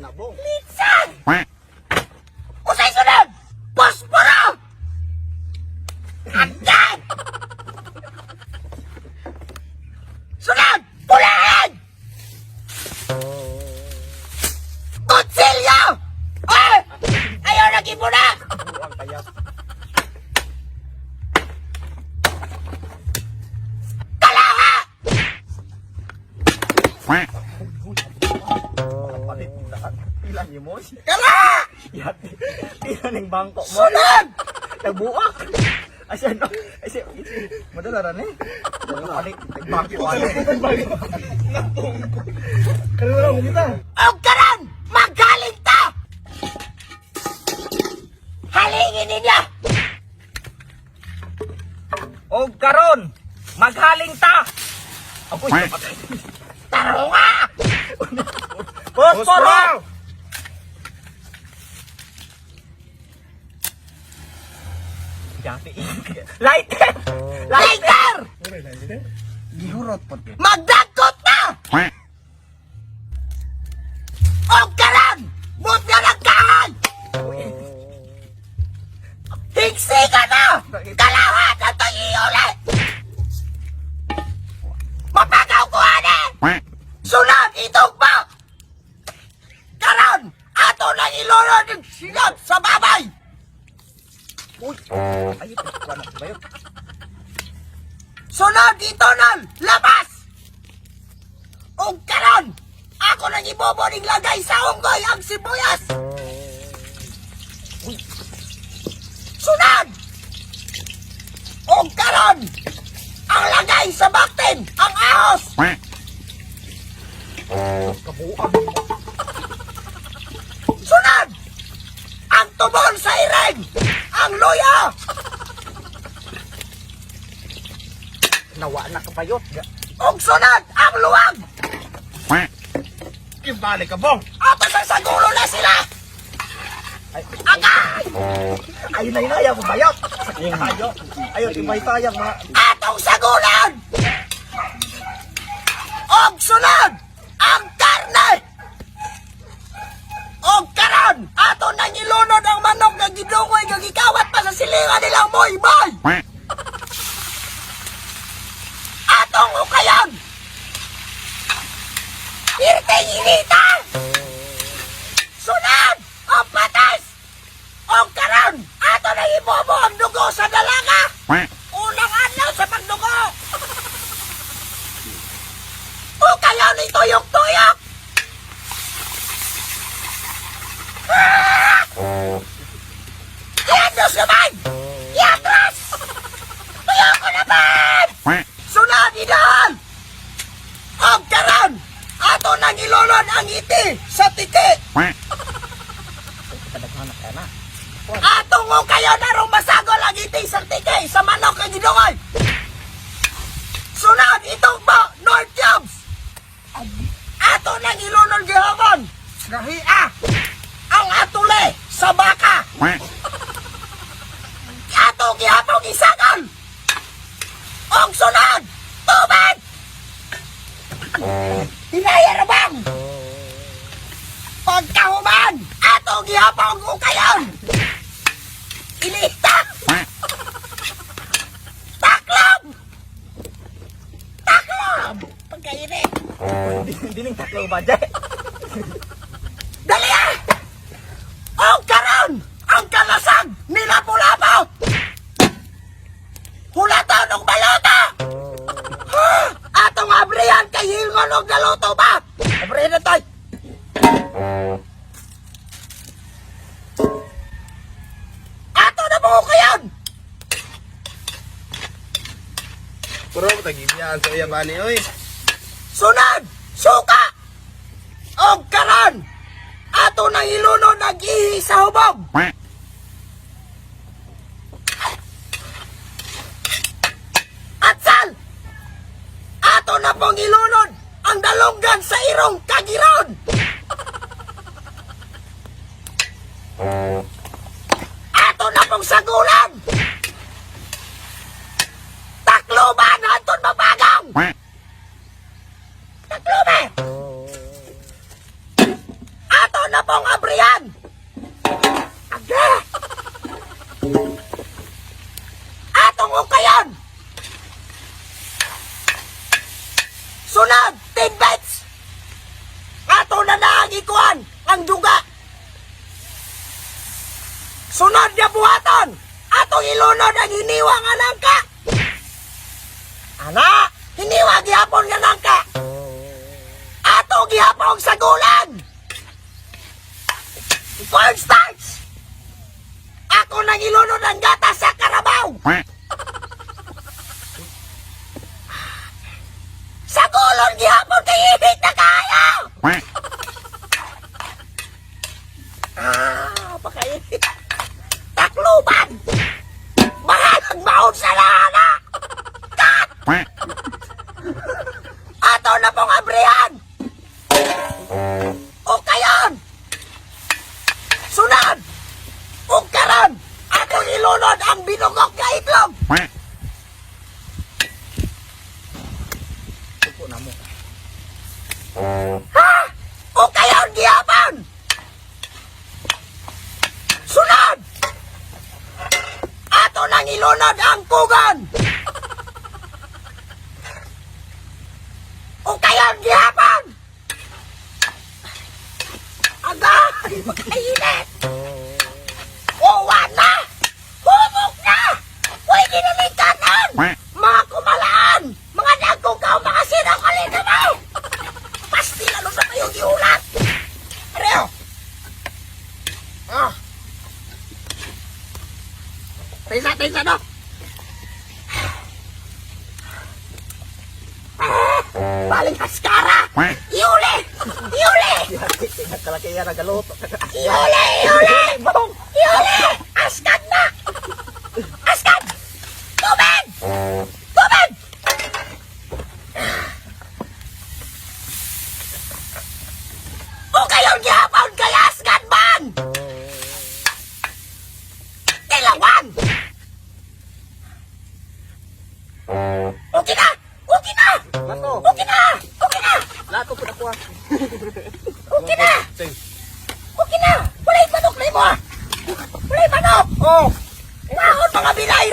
na bong. Litsan! Usay sunod! Posporo! Hagdan! Sunod! Pulahan! Kutsilyo! Ay! Ayaw na kibuna! Buang kayas. Kalaha! Palit mo lahat. Pila niyo mo. Kalaha! Yan. Pila ng bangko mo. Sunod! Nagbuak. Asya no. Asya. Madala ra ni. Palit. Bangko ano. Kalau lang kita. Og karon! Magaling ta! Halingin ninyo! O karon, maghaling ta. Ako patay. Tarunga! Posporo! Dati. Lighter! Lighter! Gihurot po. Magdagkot Sunod dito nun! Labas! O karon! Ako nang iboboning lagay sa unggoy ang sibuyas! Uy! Sunod! O karon! Ang lagay sa baktin! Ang ahos! Sunod! Ang tubol sa iring! Ang luya! Nawa na kapayot. O sunod! Ang luwag! Kimbali ka bong! Ato sa sagulo na sila! Ay, Agay! ay na inaya ko bayot! Tayo! Ayaw, tibay tayang mga... atong sagulan! Og sunod Irteng inita! Sunod ang patas! Karon ato nang ibobo ang dugo sa dalaga! Unang adlaw sa pagdugo! o kayo ni tuyok-tuyok! Ah! Iatras naman! Iatras! Tuyok ko naman! Sunod idol! O karon! Ato nang ilunod ang iti sa na. Atong mo kayo na rin masagol ang iti sa titi sa manok ang gidungoy! Sunod itong po, North Cubes! Ato nang ilunod gihapon! Gahia! Ang atule sa baka! Ato gihapon isagol! Ang sunod! Tubig! Hinayarabang! Pagkahuman! Ato gihapon ukayon! Ilita! Taklob! Taklob! Pagkainit! Dining taklo ba dyan? Dali ah! Ang karon! Ang kalasag! Nilapo-lapo! Hulatan ng balota! Atong abrihan kay Hilngon og naluto ba? Puro mo tagib yan sa iya bani oy. Sunod! Suka! Og karon! Ato na iluno nag-ihi sa hubog! Atsal! Ato na pong ilunod ang dalonggan sa irong kagiron! Ato na pong sagulan! Sunod! 10 bites! Ato na naagikuan ang duga! Sunod na buhaton! Atong ilunod ang hiniwa nga nangka! Ana! Hiniwa gihapon nga nangka! Ato gihapon sa gulan! Corn starch! Ako nang ilunod ang gata sa karabaw! Pugon! O kayon gihapon! Agay! Magkainit! Uwan na! Humok na! Pwede na lingkanan! Mga kumalaan! Mga nagkukaw! Mga sinang kalinabaw! Pasti lalo sa kayong giulat! Pareho! Ah! Tensa, tensa, no? Iuli! Iuli! Tingnan kalaki yan ang galuto. Iuli! Iuli! Iuli! Askan na! Askan! Tubig! Tubig! O kayong gihapon kay Askan man! Ilawan! Okay na! Lato. Okay na! Okay na! Lato po na po ah. Okay na! Okay na! Walay manok na mo! Walay manok! Oh! Kahon mga binayran!